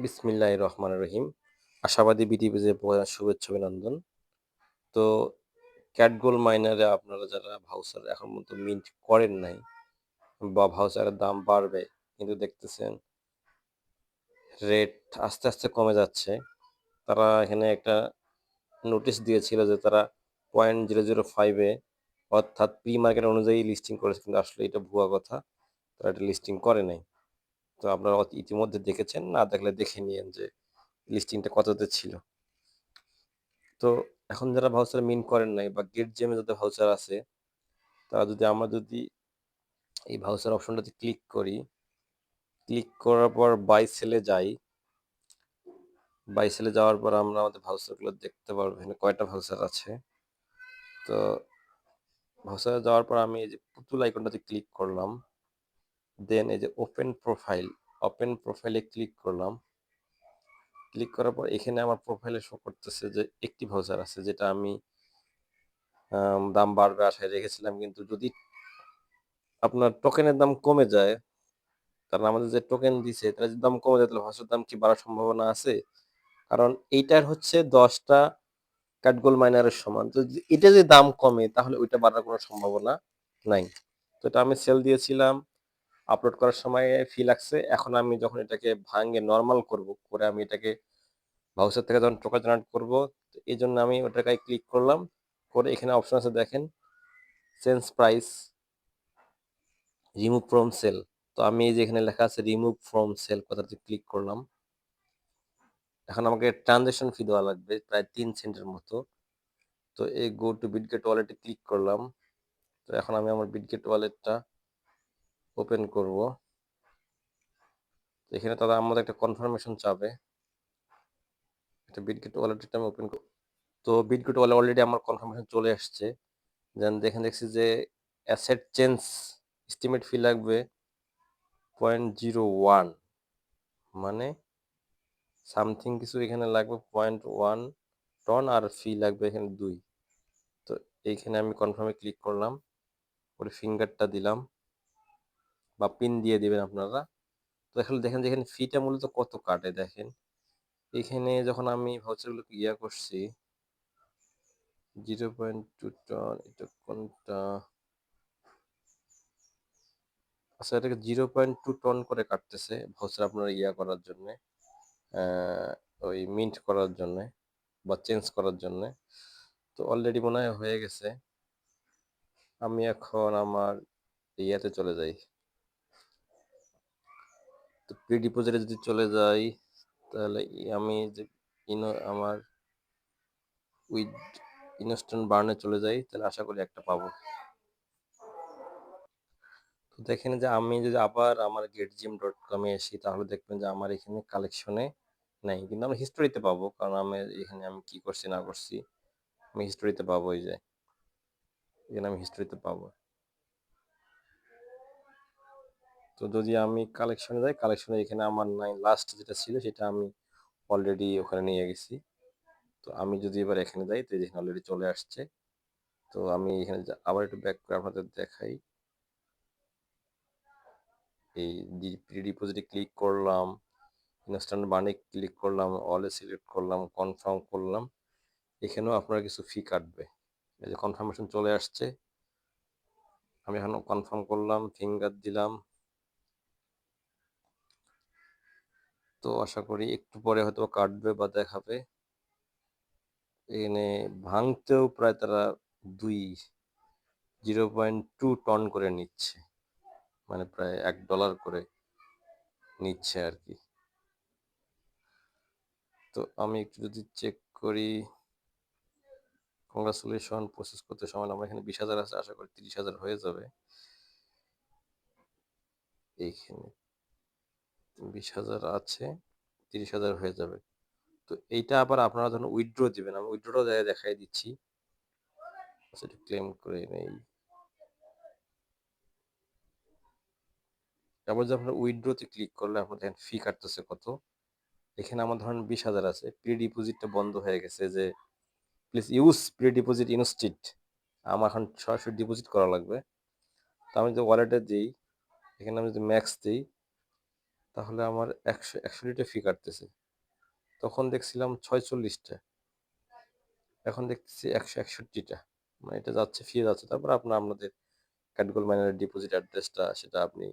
বিসমিল্লাহ রহমান রহিম। আশাবাদী বিডিপিজে শুভেচ্ছা, অভিনন্দন। তো ক্যাটগোল মাইনারে আপনারা যারা ভাউচার এখন পর্যন্ত মিন্ট করেন নাই বা ভাউচারের দাম বাড়বে, কিন্তু দেখতেছেন রেট আস্তে আস্তে কমে যাচ্ছে, তারা এখানে একটা নোটিশ দিয়েছিল যে তারা পয়েন্ট জিরো জিরো ফাইভে অর্থাৎ প্রি মার্কেট অনুযায়ী লিস্টিং করেছে, কিন্তু আসলে এটা ভুয়া কথা, তারা এটা লিস্টিং করে নাই। তো আপনারা ইতিমধ্যে দেখেছেন, না দেখলে দেখে নিয়েন যে লিস্টিংটা কততে ছিল। তো এখন যারা ভাউচার মিন করেন নাই বা গেট জেমে যাদের ভাউচার আছে, তারা যদি আমরা যদি এই ভাউচার অপশনটাতে ক্লিক করি ক্লিক করার পর বাই সেলে যাই বাই সেলে যাওয়ার পর আমরা আমাদের ভাউচারগুলো দেখতে পারব, এখানে কয়টা ভাউচার আছে। তো ভাউচারে যাওয়ার পর আমি এই যে পুতুল আইকনটাতে ক্লিক করলাম। দেন এই যে ওপেন প্রোফাইল ওপেন প্রোফাইলে ক্লিক করলাম। ক্লিক করার পর এখানে আমার প্রোফাইলে শো করতেছে যে একটি ভাউচার আছে, যেটা আমি দাম বাড়বে আশায় রেখেছিলাম। কিন্তু যদি আপনার টোকেনের দাম কমে যায়, কারণ আমাদের যে টোকেন দিছে, তার যদি দাম কমে যায়, তাহলে ভাউচার দাম কি বাড়ার সম্ভাবনা আছে? কারণ এইটার হচ্ছে দশটা কাঠগোল মাইনারের সমান। তো এটা যদি দাম কমে, তাহলে ওইটা বাড়ার কোনো সম্ভাবনা নাই। তো এটা আমি সেল দিয়েছিলাম। আপলোড করার সময় ফি লাগছে। এখন আমি যখন এটাকে ভাঙে নর্মাল করব, করে আমি এটাকে ভাউচার থেকে যখন টোকা জেনারেট করব এই জন্য আমি ওটাকে ক্লিক করলাম। করে এখানে অপশন আছে দেখেন change price remove from sale তো আমি এই যে এখানে লেখা আছে রিমুভ ফ্রম সেল কথাটি ক্লিক করলাম। এখন আমাকে ট্রানজেকশন ফি দেওয়া লাগবে প্রায় তিন সেন্টের মতো। তো এই গো টু বিটগেট ওয়ালেটে ক্লিক করলাম। তো এখন আমি আমার বিটগেট ওয়ালেটটা ওপেন করব। এখানে তারা আমাদের একটা কনফার্মেশন চাবে। এটা বিটগেট ওয়ালেটটা আমি ওপেন তো বিটগেট ওয়ালে অলরেডি আমার কনফার্মেশন চলে আসছে। দেন দেখেন দেখছি যে অ্যাসেট চেঞ্জ এস্টিমেট ফি লাগবে পয়েন্ট জিরো ওয়ান মানে সামথিং কিছু এখানে লাগবে পয়েন্ট ওয়ান টন আর ফি লাগবে এখানে দুই। তো এইখানে আমি কনফার্মে ক্লিক করলাম। পরে ফিঙ্গারটা দিলাম। বা পিন দিয়ে দিবেন আপনারা। তো এখানে দেখেন যে এখানে ফিটা মূলত কত কাটে দেখেন। এখানে যখন আমি ভাউচারগুলোকে ইয়া করছি জিরো পয়েন্ট টু টন এটা কোনটা? আচ্ছা এটাকে জিরো পয়েন্ট টু টন করে কাটতেছে ভাউচার আপনার ইয়া করার জন্য ওই মিন্ট করার জন্য বা চেঞ্জ করার জন্য। তো অলরেডি মনে হয় হয়ে গেছে। আমি এখন আমার ইয়াতে চলে যাই। তো প্রি ডিপোজিটে যদি চলে যাই, তাহলে আমি যে ইনো, আমার উইথ ইনস্ট্যান্ট বার্নে চলে যাই, তাহলে আশা করি একটা পাবো। তো দেখেন যে আমি যদি আবার আমার গেট জিম ডট কমে আসি, তাহলে দেখবেন যে আমার এখানে কালেকশনে নেই। কিন্তু আমরা হিস্টোরিতে পাবো, কারণ আমি এখানে আমি কি করছি না করছি, আমি হিস্টোরিতে পাবো এই যে। এখানে আমি হিস্টোরিতে পাবো। তো যদি আমি কালেকশনে যাই কালেকশনে এখানে আমার নাই লাস্ট যেটা ছিল সেটা আমি অলরেডি ওখানে নিয়ে গেছি। তো আমি যদি এবার এখানে যাই, তো এখানে অলরেডি চলে আসছে। তো আমি এখানে আবার একটু ব্যাক করে আপনাদের দেখাই। এই প্রি ডিপোজিটে ক্লিক করলাম ইনস্ট্যান্ট মানি ক্লিক করলাম অলে সিলেক্ট করলাম কনফার্ম করলাম। এখানেও আপনারা কিছু ফি কাটবে। এই যে কনফার্মেশন চলে আসছে। আমি এখন কনফার্ম করলাম ফিঙ্গার দিলাম। তো আশা করি একটু পরে হয়তো কাটবে বা দেখাবে। এখানে ভাঙতেও প্রায় তারা দুই জিরো পয়েন্ট টু টন করে নিচ্ছে। মানে প্রায় এক ডলার করে নিচ্ছে আর কি তো আমি একটু যদি চেক করি কংগ্রাচুলেশন প্রসেস করতে সময় আমার এখানে বিশ হাজার আছে, আশা করি তিরিশ হাজার হয়ে যাবে। এইখানে বিশ হাজার আছে, তিরিশ হাজার হয়ে যাবে। তো এইটা আবার আপনারা ধরুন উইথড্র দিবেন, আমি উইথড্র জায়গায় দেখাই দিচ্ছি। সেটা ক্লেম করে নেই। তারপর যে আপনার উইথড্রোতে ক্লিক করলে আপনার দেখেন ফি কাটতেছে কত। এখানে আমার ধরেন বিশ হাজার আছে প্রি ডিপোজিটটা বন্ধ হয়ে গেছে যে please use pre deposit instead আমার এখন সরাসরি ডিপোজিট করা লাগবে। তো আমি যদি ওয়ালেটে দিই, এখানে আমি যদি ম্যাক্স দিই তাহলে আমার একশো একষট্টিটা ফি কাটতেছে। তখন দেখছিলাম ছয়চল্লিশটা। এখন দেখতেছি একশো একষট্টিটা। মানে এটা যাচ্ছে ফি যাচ্ছে। তারপর আপনার, আপনাদের ক্যাটগোল মাইনারের ডিপোজিট অ্যাড্রেসটা সেটা আপনি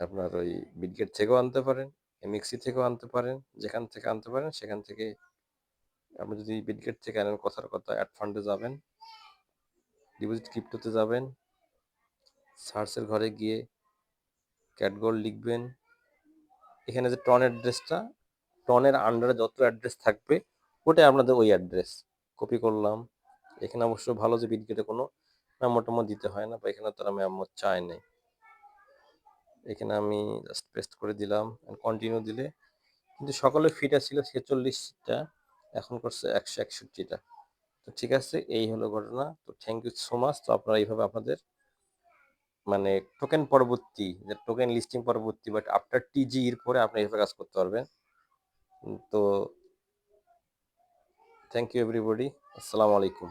আপনার ওই বিটগেট থেকেও আনতে পারেন এমএক্সি থেকেও আনতে পারেন, যেখান থেকে আনতে পারেন, সেখান থেকে আপনি যদি বিটগেট থেকে আনেন, কথার কথা অ্যাড ফান্ডে যাবেন ডিপোজিট ক্রিপ্টোতে যাবেন সার্চের ঘরে গিয়ে ক্যাটগোল্ড লিখবেন। এখানে যে টন অ্যাড্রেসটা টনের আন্ডারে যত অ্যাড্রেস থাকবে, ওটাই আপনাদের ওই অ্যাড্রেস কপি করলাম। এখানে অবশ্য ভালো যে বিটগেটে কোনো মেমো টেমো দিতে হয় না, বা এখানে তারা মেমো চায় নাই। এখানে আমি জাস্ট পেস্ট করে দিলাম কন্টিনিউ দিলে। কিন্তু সকলের ফিটা ছিল ছেচল্লিশটা, এখন করছে একশো একষট্টিটা। তো ঠিক আছে, এই হলো ঘটনা। তো থ্যাংক ইউ সো মাচ তো আপনারা এইভাবে আপনাদের মানে টোকেন পরবর্তী, যে টোকেন লিস্টিং পরবর্তী বাট আফটার টিজি এর পরে আপনি এইভাবে কাজ করতে পারবেন। তো থ্যাংক ইউ এভরিবডি আসসালামু আলাইকুম।